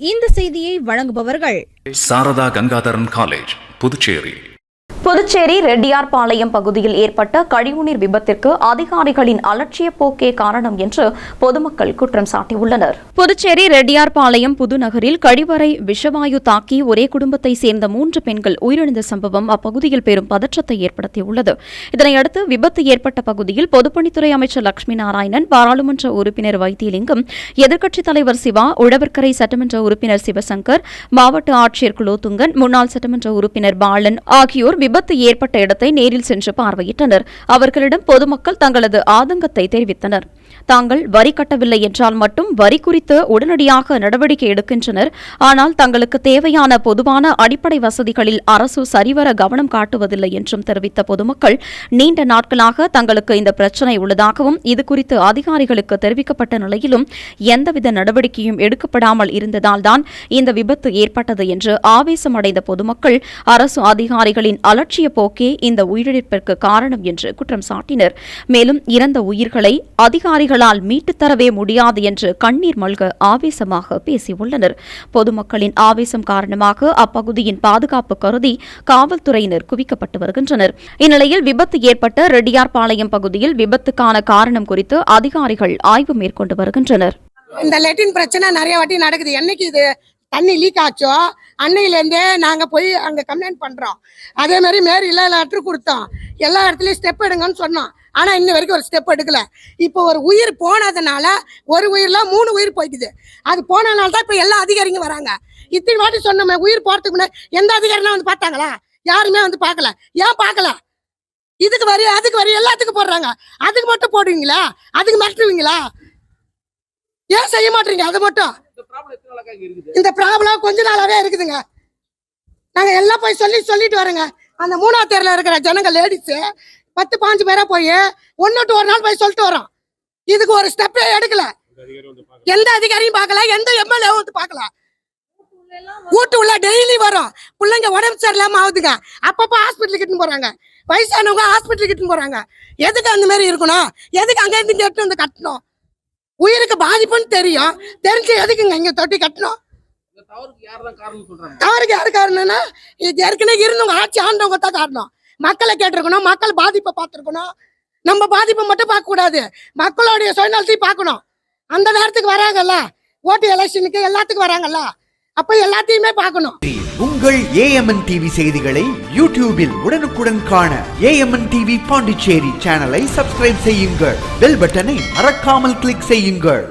இந்த செய்தியை வழங்குபவர்கள் சாரதா கங்காதரன் காலேஜ் புதுச்சேரி. புதுச்சேரி ரெட்டியார்பாளையம் பகுதியில் ஏற்பட்ட கழிவுநீர் விபத்திற்கு அதிகாரிகளின் அலட்சிய போக்கே காரணம் என்று பொதுமக்கள் குற்றம் சாட்டியுள்ளனர். புதுச்சேரி ரெட்டியார்பாளையம் புதுநகரில் கழிவறை விஷவாயு தாக்கி ஒரே குடும்பத்தை சேர்ந்த மூன்று பெண்கள் உயிரிழந்த சம்பவம் அப்பகுதியில் பெரும் பதற்றத்தை ஏற்படுத்தியுள்ளது. இதனையடுத்து விபத்து ஏற்பட்ட பகுதியில் பொதுப்பணித்துறை அமைச்சர் லட்சுமி நாராயணன் பாராளுமன்ற உறுப்பினர் வைத்தியலிங்கம் எதிர்க்கட்சித் தலைவர் சிவா உழவர்கரை சட்டமன்ற உறுப்பினர் சிவசங்கர் மாவட்ட ஆட்சியர் குலோத்துங்கன் முன்னாள் சட்டமன்ற உறுப்பினர் பாலன் ஆகியோர் விபத்து விபத்து ஏற்பட்ட இடத்தை நேரில் சென்று பார்வையிட்டனர். அவர்களிடம் பொதுமக்கள் தங்களது ஆதங்கத்தை தெரிவித்தனர். தாங்கள் வரி கட்டவில்லை என்றால் மட்டும் வரி குறித்து உடனடியாக நடவடிக்கை எடுக்கின்றனர். ஆனால் தங்களுக்கு தேவையான பொதுவான அடிப்படை வசதிகளில் அரசு சரிவர கவனம் காட்டுவதில்லை என்றும் தெரிவித்த பொதுமக்கள் நீண்ட நாட்களாக தங்களுக்கு இந்த பிரச்சினை உள்ளதாகவும் இதுகுறித்து அதிகாரிகளுக்கு தெரிவிக்கப்பட்ட நிலையிலும் எந்தவித நடவடிக்கையும் எடுக்கப்படாமல் இருந்ததால்தான் இந்த விபத்து ஏற்பட்டது என்று ஆவேசமடைந்த பொதுமக்கள் அரசு அதிகாரிகளின் அலட்சிய போக்கே இந்த உயிரிழப்பிற்கு காரணம் என்று குற்றம் சாட்டினர். மேலும் இறந்த உயிர்களை அதிகாரிகளால் மீட்டுத் தரவே முடியாது என்று கண்ணீர் மல்க ஆவேசமாக பேசியுள்ளனர். பொதுமக்களின் ஆவேசம் காரணமாக அப்பகுதியின் பாதுகாப்பு கருதி காவல்துறையினர் குவிக்கப்பட்டு வருகின்றனர். இந்நிலையில் விபத்து ஏற்பட்ட ரெட்டியார்பாளையம் பகுதியில் விபத்துக்கான காரணம் குறித்து அதிகாரிகள் ஆய்வு மேற்கொண்டு வருகின்றனர். இந்த லெட்டின் பிரச்சனை நிறைய வாட்டி நடக்குது. என்னைக்கு இது தண்ணி லீக் ஆச்சோ? அன்னையிலேருந்தே நாங்கள் போய் அங்கே கம்ப்ளைண்ட் பண்ணுறோம் அதே மாதிரி மேரியில் லெட்ரு கொடுத்தோம். எல்லா இடத்துலையும் ஸ்டெப் எடுங்கன்னு சொன்னோம். ஆனால் இன்ன வரைக்கும் ஒரு ஸ்டெப் எடுக்கல. இப்போ ஒரு உயிர் போனதுனால ஒரு உயிரில் மூணு உயிர் போயிட்டுது. அது போனதுனால தான் இப்போ எல்லா அதிகாரிங்க வராங்க. இத்தனை வாட்டி சொன்னோமே உயிர் போகிறதுக்கு முன்னாடி எந்த அதிகாரிலாம் வந்து பார்த்தாங்களா? யாருமே வந்து பார்க்கல. ஏன் பார்க்கல? இதுக்கு வரி அதுக்கு வரி எல்லாத்துக்கும் போடுறாங்க. அதுக்கு மட்டும் போடுவீங்களா? அதுக்கு மிரட்டுவீங்களா? ஏன் செய்ய மாட்டீங்க? அது மட்டும். இந்த ப்ராப்ளம் கொஞ்ச நாளாவே இருக்குதுங்க. நாங்க எல்லாம் போய் சொல்லி சொல்லிட்டு வரோங்க. அந்த மூணாவது தேர்ல இருக்கிற ஜனங்க லேடிஸ் பத்து பாஞ்சு பேரா போய் ஒன்னு ஒரு நாள் போய் சொல்லிட்டு வரோம். இதுக்கு ஒரு ஸ்டெப்பே எடுக்கல. எந்த அதிகாரியும் பார்க்கல எந்த எம்எல்ஏ வந்து பார்க்கல. வீட்டு உள்ள டெய்லி வரும். பிள்ளைங்க உடம்பு சரியில்லாம ஆகுதுங்க. அப்பப்போ ஹாஸ்பிட்டலுக்கு கிட்டு போறாங்க. வயசானவங்க ஹாஸ்பிட்டலுக்கு கிட்டு போறாங்க. எதுக்கு அந்த மாதிரி இருக்கணும்? எதுக்கு அங்க இருந்து எடுத்து வந்து கட்டணும்? உயிருக்கு பாதிப்புன்னு தெரியும். தெரிஞ்சு எதுக்குங்க இங்க தொட்டி கட்டணும்? தவறுக்கு யாரு காரணம்னா இது ஏற்கனவே இருந்தவங்க ஆட்சி ஆண்டவங்க தான் காரணம். மக்களை கேட்டிருக்கணும் மக்கள் பாதிப்பை பார்த்துருக்கணும். நம்ம பாதிப்பை மட்டும் பார்க்க கூடாது. மக்களுடைய சுயநலத்தையும் பார்க்கணும். அந்த நேரத்துக்கு வராங்கல்ல? ஓட்டு எலெக்ஷனுக்கு எல்லாத்துக்கும் வராங்கல்ல? அப்ப எல்லாத்தையுமே பார்க்கணும். உங்கள் ஏஎம்என் டிவி செய்திகளை யூடியூபில் உடனுக்குடன் காண ஏஎம்என் டிவி பாண்டிச்சேரி சேனலை சப்ஸ்கிரைப் செய்யுங்கள். பெல் பட்டனை மறக்காமல் கிளிக் செய்யுங்கள்.